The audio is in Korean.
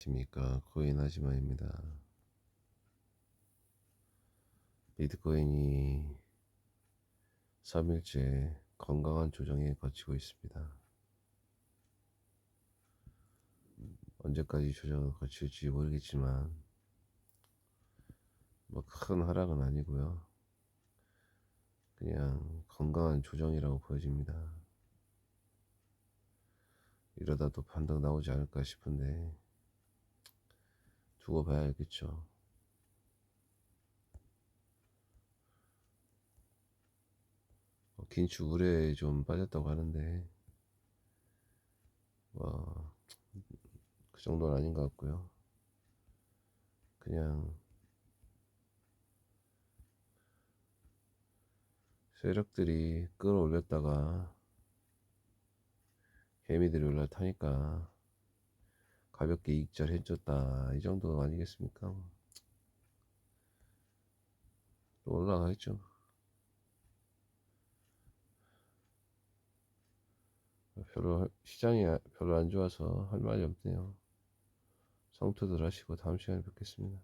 안녕하십니까? 코인 하지만입니다. 비트코인이 3일째 건강한 조정에 거치고 있습니다. 언제까지 조정을 거칠지 모르겠지만 뭐 큰 하락은 아니고요. 그냥 건강한 조정이라고 보여집니다. 이러다 또 반등 나오지 않을까 싶은데 두고 봐야 알겠죠. 어, 긴축 우려에 좀 빠졌다고 하는데, 뭐, 그 정도는 아닌 것 같고요. 그냥, 세력들이 끌어올렸다가, 개미들이 올라타니까, 가볍게 익절 해줬다 이 정도 아니겠습니까? 또 올라가겠죠. 별로 시장이 별로 안 좋아서 할 말이 없네요. 성투들 하시고 다음 시간에 뵙겠습니다.